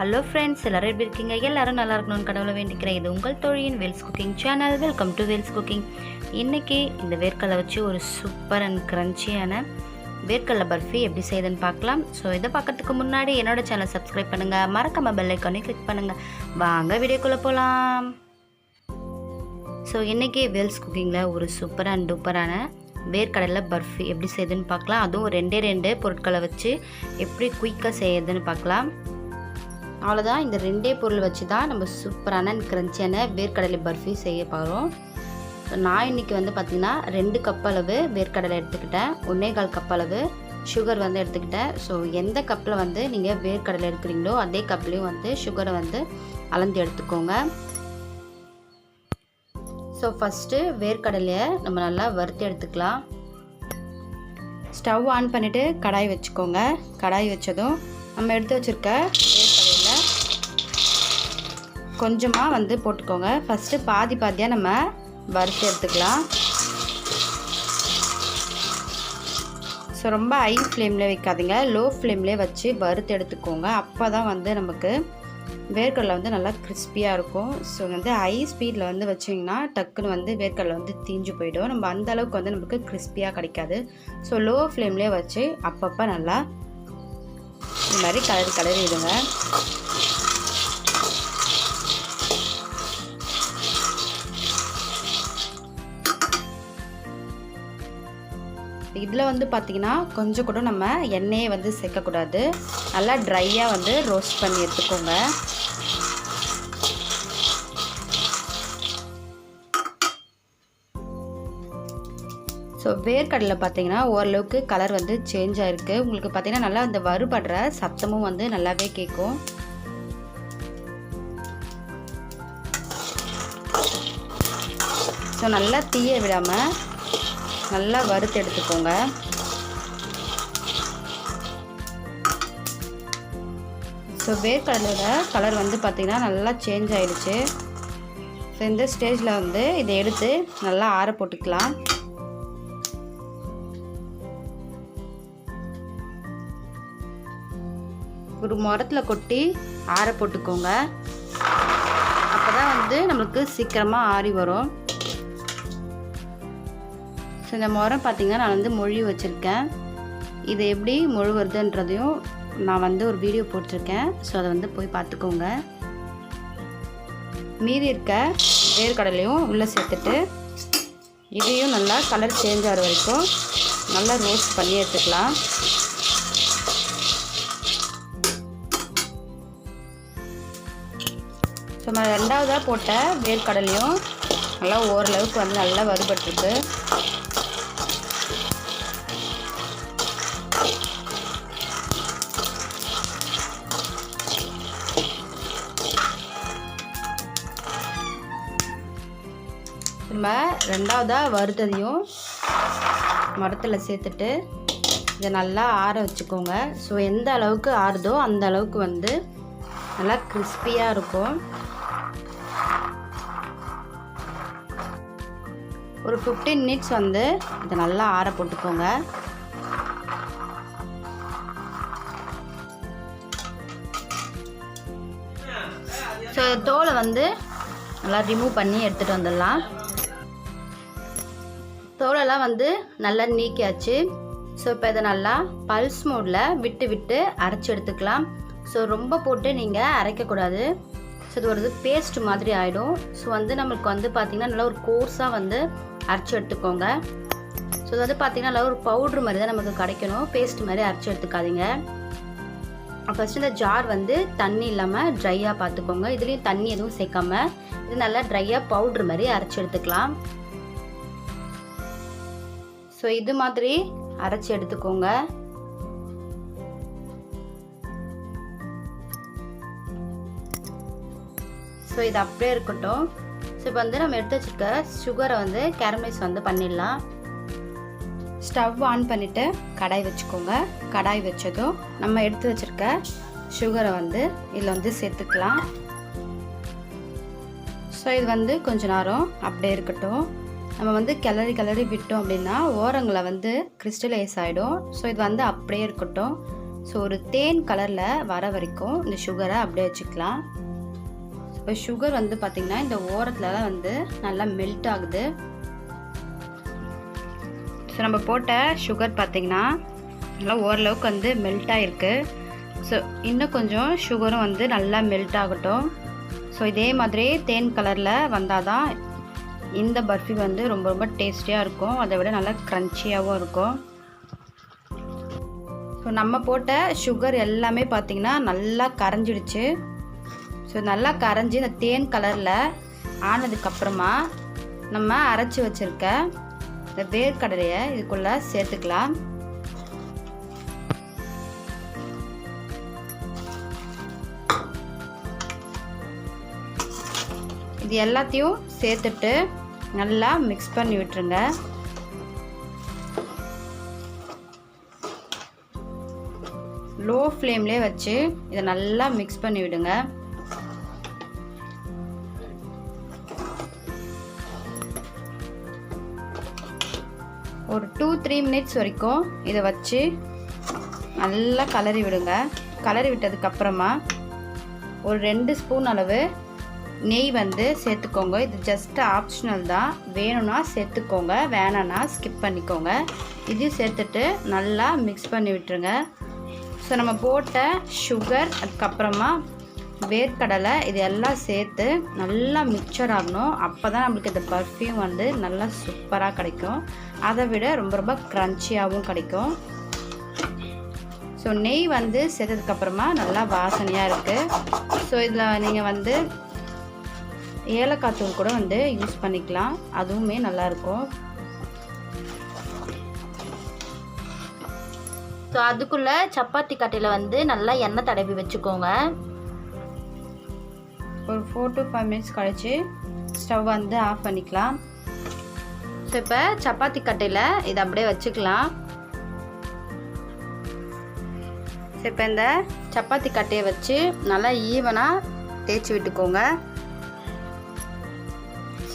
Hello friends எல்லோரும் எப்படி இருக்கீங்க? எல்லோரும் நல்லா இருக்கணும்னு கடவுளை வேண்டிக்கிறேன். இது உங்கள் தொழிலின் Vels cooking channel welcome to Vels cooking இன்றைக்கி இந்த வேர்க்கடலை வச்சு ஒரு சூப்பர் அண்ட் க்ரன்ச்சியான வேர்க்கடலை பர்ஃபி எப்படி செய்யுதுன்னு பார்க்கலாம். ஸோ இதை பார்க்கறதுக்கு முன்னாடி என்னோட சேனல் சப்ஸ்கிரைப் பண்ணுங்கள் மறக்காம பெல் ஐக்கானே கிளிக் பண்ணுங்கள் வாங்க வீடியோக்குள்ளே போகலாம் ஸோ இன்றைக்கி வேல்ஸ் குக்கிங்கில் ஒரு சூப்பர் அண்ட் டூப்பரான வேர்க்கடலை பர்ஃபி எப்படி செய்யுதுன்னு பார்க்கலாம். அதுவும் ரெண்டே ரெண்டு பொருட்களை வச்சு எப்படி குயிக்காக செய்யுதுன்னு பார்க்கலாம். அவ்வளோதான் இந்த ரெண்டே பொருள் வச்சு தான் நம்ம சூப்பரான கிரன்ச்சியான வேர்க்கடலை பர்ஃபி செய்ய போகிறோம் ஸோ நான் இன்றைக்கி வந்து பார்த்திங்கன்னா ரெண்டு கப் அளவு வேர்க்கடலை எடுத்துக்கிட்டேன். ஒன்றே கால் கப் அளவு சுகர் வந்து எடுத்துக்கிட்டேன். ஸோ எந்த கப்பில் வந்து நீங்கள் வேர்க்கடலை எடுக்கிறீங்களோ அதே கப்லேயும் வந்து சுகரை வந்து அளந்து எடுத்துக்கோங்க. ஸோ ஃபஸ்ட்டு வேர்க்கடலையை நம்ம நல்லா வறுத்து எடுத்துக்கலாம். ஸ்டவ் ஆன் பண்ணிவிட்டு கடாய் வச்சுக்கோங்க. கடாய் வச்சதும் நம்ம எடுத்து வச்சுருக்க கொஞ்சமாக வந்து போட்டுக்கோங்க. ஃபஸ்ட்டு பாதி பாதியாக நம்ம வறுத்து எடுத்துக்கலாம். ஸோ ரொம்ப ஹை ஃப்ளேமில் வைக்காதீங்க. லோ ஃப்ளேம்லேயே வச்சு வறுத்து எடுத்துக்கோங்க. அப்போ தான் வந்து நமக்கு வேர்க்கடலை வந்து நல்லா கிறிஸ்பியாக இருக்கும். ஸோ வந்து ஹை ஸ்பீடில் வந்து வச்சிங்கன்னா டக்குன்னு வந்து வேர்க்கடலை வந்து தீஞ்சு போயிடும். நம்ம அந்த அளவுக்கு வந்து நமக்கு கிறிஸ்பியாக கிடைக்காது. ஸோ லோ ஃப்ளேம்லேயே வச்சு அப்பப்போ நல்லா இந்த மாதிரி கலரி கலரி இதில் வந்து பார்த்திங்கன்னா கொஞ்சம் கூட நம்ம எண்ணெயை வந்து சேர்க்கக்கூடாது. நல்லா ட்ரையாக வந்து ரோஸ்ட் பண்ணி எடுத்துக்கோங்க. ஸோ வேர்க்கடலை பார்த்தீங்கன்னா ஓரளவுக்கு கலர் வந்து சேஞ்ச் ஆகிருக்கு உங்களுக்கு பார்த்தீங்கன்னா நல்லா அந்த வறுபடுற சத்தமும் வந்து நல்லாவே கேட்கும். ஸோ நல்லா தீய விடாமல் நல்லா வறுத்து எடுத்துக்கோங்க. ஸோ வேர்க்கடலோட கலர் வந்து பார்த்திங்கன்னா நல்லா சேஞ்ச் ஆகிடுச்சு ஸோ இந்த ஸ்டேஜில் வந்து இதை எடுத்து நல்லா ஆற போட்டுக்கலாம். ஒரு முரத்தில் கொட்டி ஆற போட்டுக்கோங்க. அப்போ தான் வந்து நம்மளுக்கு சீக்கிரமாக ஆறி வரும். ஸோ இந்த முறம் பார்த்திங்கன்னா நான் வந்து மொழி வச்சுருக்கேன். இது எப்படி மொழுவுறதுன்றதையும் நான் வந்து ஒரு வீடியோ போட்டிருக்கேன். ஸோ அதை வந்து போய் பார்த்துக்கோங்க. மீதி இருக்க வேர்க்கடலையும் உள்ளே சேர்த்துட்டு இதையும் நல்லா கலர் சேஞ்ச் ஆகிற வரைக்கும் நல்லா ரோஸ்ட் பண்ணி எடுத்துக்கலாம். ஸோ நான் ரெண்டாவதாக போட்ட வேர்க்கடலையும் நல்லா ஓரளவுக்கு வந்து நல்லா வறுபட்டுருக்கு. ரெண்டாவதாக வறுத்ததையும் மரத்தில் சேர்த்துட்டு இதை நல்லா ஆற வச்சுக்கோங்க. ஸோ எந்த அளவுக்கு ஆறுதோ அந்த அளவுக்கு வந்து நல்லா கிறிஸ்பியாக இருக்கும். ஒரு ஃபிஃப்டீன் மினிட்ஸ் வந்து இதை நல்லா ஆற போட்டுக்கோங்க. ஸோ தோலை வந்து நல்லா ரிமூவ் பண்ணி எடுத்துகிட்டு வந்துடலாம். தோலெல்லாம் வந்து நல்லா நீக்கியாச்சு. ஸோ இப்போ இதை நல்லா பல்ஸ் மோடில் விட்டு விட்டு அரைச்சி எடுத்துக்கலாம். ஸோ ரொம்ப போட்டு நீங்கள் அரைக்கக்கூடாது ஸோ இது ஒரு இது பேஸ்ட் மாதிரி ஆகிடும் ஸோ வந்து நம்மளுக்கு வந்து பார்த்திங்கன்னா நல்லா ஒரு கோர்ஸாக வந்து அரைச்சி எடுத்துக்கோங்க. ஸோ இது வந்து பார்த்திங்கன்னா நல்லா ஒரு பவுட்ரு மாதிரி தான் நமக்கு கிடைக்கணும். பேஸ்ட் மாதிரி அரைச்சி எடுத்துக்காதீங்க. ஃபஸ்ட்டு இந்த ஜார் வந்து தண்ணி இல்லாமல் ட்ரையாக பார்த்துக்கோங்க இதுலேயும் தண்ணி எதுவும் சேர்க்காம இது நல்லா ட்ரையாக பவுட்ரு மாதிரி அரைச்சி எடுத்துக்கலாம். ஸோ இது மாதிரி அரைச்சி எடுத்துக்கோங்க. ஸோ இது அப்படியே இருக்கட்டும். ஸோ இப்போ வந்து நம்ம எடுத்து வச்சுருக்க சுகரை வந்து கேரமலைஸ் வந்து பண்ணிடலாம். ஸ்டவ் ஆன் பண்ணிவிட்டு கடாய் வச்சுக்கோங்க. கடாய் வச்சதும் நம்ம எடுத்து வச்சுருக்க சுகரை வந்து இதில் வந்து சேர்த்துக்கலாம். ஸோ இது வந்து கொஞ்ச நேரம் அப்படியே இருக்கட்டும். நம்ம வந்து கிளறி கிளறி விட்டோம் அப்படின்னா ஓரங்களை வந்து கிறிஸ்டலைஸ் ஆகிடும் ஸோ இது வந்து அப்படியே இருக்கட்டும். ஸோ ஒரு தேன் கலரில் வர வரைக்கும் இந்த சுகரை அப்படியே வச்சுக்கலாம். இப்போ சுகர் வந்து பார்த்திங்கன்னா இந்த ஓரத்துலலாம் வந்து நல்லா மெல்ட் ஆகுது. ஸோ நம்ம போட்ட சுகர் பார்த்திங்கன்னா நல்லா ஓரளவுக்கு வந்து மெல்ட் ஆகிருக்கு ஸோ இன்னும் கொஞ்சம் சுகரும் வந்து நல்லா மெல்ட் ஆகட்டும். ஸோ இதே மாதிரி தேன் கலரில் வந்தால் தான் இந்த பர்ஃபி வந்து ரொம்ப ரொம்ப டேஸ்டியாக இருக்கும். அதை விட நல்லா க்ரன்ச்சியாகவும் இருக்கும். ஸோ நம்ம போட்ட சுகர் எல்லாமே பார்த்திங்கன்னா நல்லா கரைஞ்சிடுச்சு. ஸோ நல்லா கரைஞ்சி இந்த தேன் கலரில் ஆனதுக்கப்புறமா நம்ம அரைச்சி வச்சுருக்க இந்த வேர்க்கடலையை இதுக்குள்ளே சேர்த்துக்கலாம். இது எல்லாத்தையும் சேர்த்துட்டு நல்லா மிக்ஸ் பண்ணி விட்டுருங்க. லோ ஃப்ளேம்லேயே வச்சு இதை நல்லா மிக்ஸ் பண்ணி விடுங்க. ஒரு டூ த்ரீ மினிட்ஸ் வரைக்கும் இதை வச்சு நல்லா கலரி விடுங்க. கலரி விட்டதுக்கப்புறமா ஒரு ரெண்டு ஸ்பூன் அளவு நெய் வந்து சேர்த்துக்கோங்க. இது ஜஸ்ட் ஆப்ஷனல் தான். வேணும்னா சேர்த்துக்கோங்க. வேணான்னா ஸ்கிப் பண்ணிக்கோங்க. இது சேர்த்துட்டு நல்லா மிக்ஸ் பண்ணி விட்டுருங்க. ஸோ நம்ம போட்ட சுகர் அதுக்கப்புறமா வேர்க்கடலை இது எல்லாம் சேர்த்து நல்லா மிக்சர் ஆகணும். அப்போ தான் நம்மளுக்கு இந்த பர்ஃப்யூம் வந்து நல்லா சூப்பராக கிடைக்கும். அதை விட ரொம்ப ரொம்ப க்ரன்ச்சியாகவும் கிடைக்கும். ஸோ நெய் வந்து சேர்த்ததுக்கப்புறமா நல்லா வாசனையாக இருக்குது ஸோ இதில் நீங்கள் வந்து ஏலக்காய் தூள் கூட வந்து யூஸ் பண்ணிக்கலாம். அதுவுமே நல்லாயிருக்கும். ஸோ அதுக்குள்ளே சப்பாத்தி கட்டையில் வந்து நல்லா எண்ணெய் தடவி வச்சுக்கோங்க. ஒரு ஃபோர் டு ஃபைவ் மினிட்ஸ் கழித்து ஸ்டவ் வந்து ஆஃப் பண்ணிக்கலாம். ஸோ இப்போ சப்பாத்தி கட்டையில் இதை அப்படியே வச்சுக்கலாம். ஸோ இப்போ இந்த சப்பாத்தி கட்டையை வச்சு நல்லா ஈவனாக தேய்ச்சி விட்டுக்கோங்க.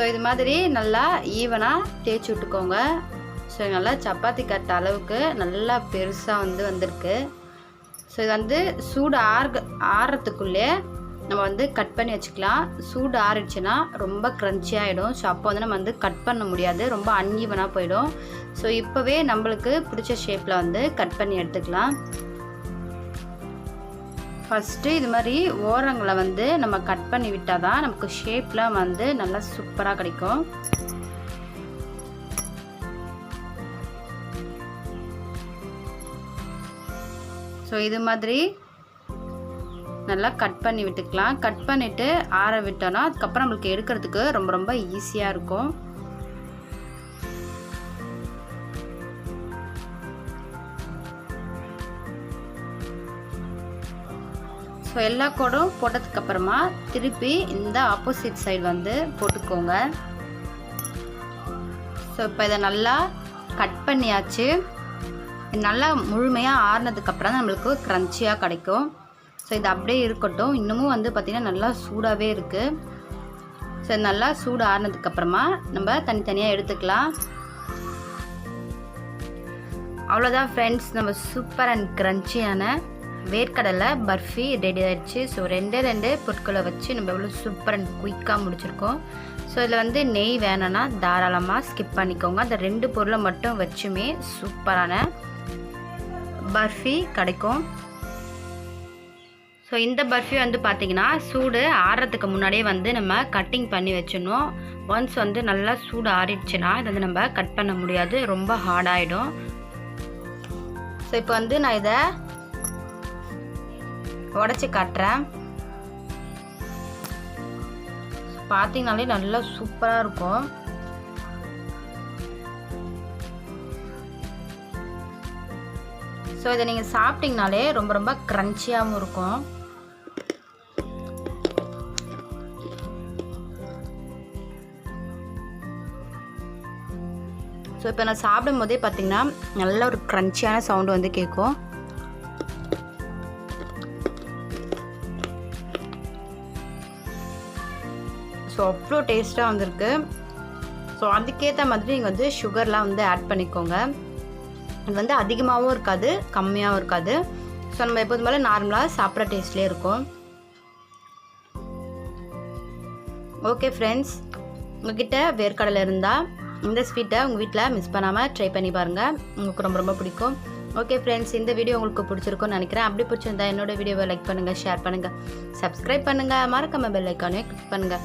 ஸோ இது மாதிரி நல்லா ஈவனாக தேய்ச்சி விட்டுக்கோங்க. ஸோ நல்லா சப்பாத்தி கட்ட அளவுக்கு நல்லா பெருசாக வந்து வந்திருக்கு. ஸோ இது வந்து சூடு ஆறுக ஆறுறதுக்குள்ளே நம்ம வந்து கட் பண்ணி வச்சுக்கலாம். சூடு ஆறிடுச்சுன்னா ரொம்ப க்ரன்ச்சி ஆகிடும் ஸோ அப்போ வந்து நம்ம வந்து கட் பண்ண முடியாது. ரொம்ப அன்ஈவனாக போயிடும். ஸோ இப்போவே நம்மளுக்கு பிடிச்ச ஷேப்பில் வந்து கட் பண்ணி எடுத்துக்கலாம். ஃபஸ்ட்டு இது மாதிரி ஓரங்களை வந்து நம்ம கட் பண்ணி விட்டால் தான் நமக்கு ஷேப்லாம் வந்து நல்லா சூப்பராக கிடைக்கும். ஸோ இது மாதிரி நல்லா கட் பண்ணி விட்டுக்கலாம். கட் பண்ணிவிட்டு ஆற விட்டோன்னா அதுக்கப்புறம் நம்மளுக்கு எடுக்கிறதுக்கு ரொம்ப ரொம்ப ஈஸியாக இருக்கும். ஸோ எல்லா கோடும் போட்டதுக்கப்புறமா திருப்பி இந்த ஆப்போசிட் சைடு வந்து போட்டுக்கோங்க. ஸோ இப்போ இதை நல்லா கட் பண்ணியாச்சு. நல்லா முழுமையாக ஆறுனதுக்கப்புறம் தான் நம்மளுக்கு க்ரன்ச்சியாக கிடைக்கும். ஸோ இது அப்படியே இருக்கட்டும். இன்னமும் வந்து பார்த்திங்கன்னா நல்லா சூடாகவே இருக்குது ஸோ நல்லா சூடு ஆறுனதுக்கப்புறமா நம்ம தனித்தனியாக எடுத்துக்கலாம். அவ்வளோதான் ஃப்ரெண்ட்ஸ் நம்ம சூப்பர் அண்ட் க்ரன்ச்சியான வேர்க்கடலை பர்ஃபி ரெடி ஆயிடுச்சு. ஸோ ரெண்டே ரெண்டு பொருட்களை வச்சு நம்ம எவ்வளோ சூப்பர் அண்ட் குயிக்காக முடிச்சிருக்கோம். ஸோ இதில் வந்து நெய் வேணும்னா தாராளமாக ஸ்கிப் பண்ணிக்கோங்க. அந்த ரெண்டு பொருளை மட்டும் வச்சுமே சூப்பரான பர்ஃபி கிடைக்கும். ஸோ இந்த பர்ஃபி வந்து பார்த்திங்கன்னா சூடு ஆறுறதுக்கு முன்னாடியே வந்து நம்ம கட்டிங் பண்ணி வச்சிடணும். ஒன்ஸ் வந்து நல்லா சூடு ஆறிடுச்சுன்னா இதை வந்து நம்ம கட் பண்ண முடியாது. ரொம்ப ஹார்டாகிடும் ஸோ இப்போ வந்து நான் இதை உடச்சி காட்டுறேன். பார்த்தீங்கனாலே நல்லா சூப்பராக இருக்கும். ஸோ இதை நீங்கள் சாப்பிட்டீங்கனாலே ரொம்ப ரொம்ப க்ரன்ச்சியாகவும் இருக்கும். ஸோ இப்போ நான் சாப்பிடும் போதே பார்த்தீங்கன்னா நல்ல ஒரு க்ரன்ச்சியான சவுண்டு வந்து கேட்கும். ஸோ அவ்வளோ டேஸ்ட்டாக வந்திருக்கு. ஸோ அதுக்கேற்ற மாதிரி நீங்கள் வந்து சுகர்லாம் வந்து ஆட் பண்ணிக்கோங்க. இது வந்து அதிகமாகவும் இருக்காது கம்மியாகவும் இருக்காது. ஸோ நம்ம எப்போதும் போல் நார்மலாக சாப்பிட்ற டேஸ்ட்லேயே இருக்கும். ஓகே ஃப்ரெண்ட்ஸ் உங்ககிட்ட வேர்க்கடலை இருந்தால் இந்த ஸ்வீட்டை உங்கள் வீட்டில் மிஸ் பண்ணாமல் ட்ரை பண்ணி பாருங்கள் உங்களுக்கு ரொம்ப ரொம்ப பிடிக்கும். ஓகே ஃப்ரெண்ட்ஸ் இந்த வீடியோ உங்களுக்கு பிடிச்சிருக்கும்னு நினைக்கிறேன். அப்படி பிடிச்சிருந்தா என்னோட வீடியோவை லைக் பண்ணுங்கள் ஷேர் பண்ணுங்கள் சப்ஸ்கிரைப் பண்ணுங்கள் மறக்காம பெல் ஐக்கானே கிளிக் பண்ணுங்கள்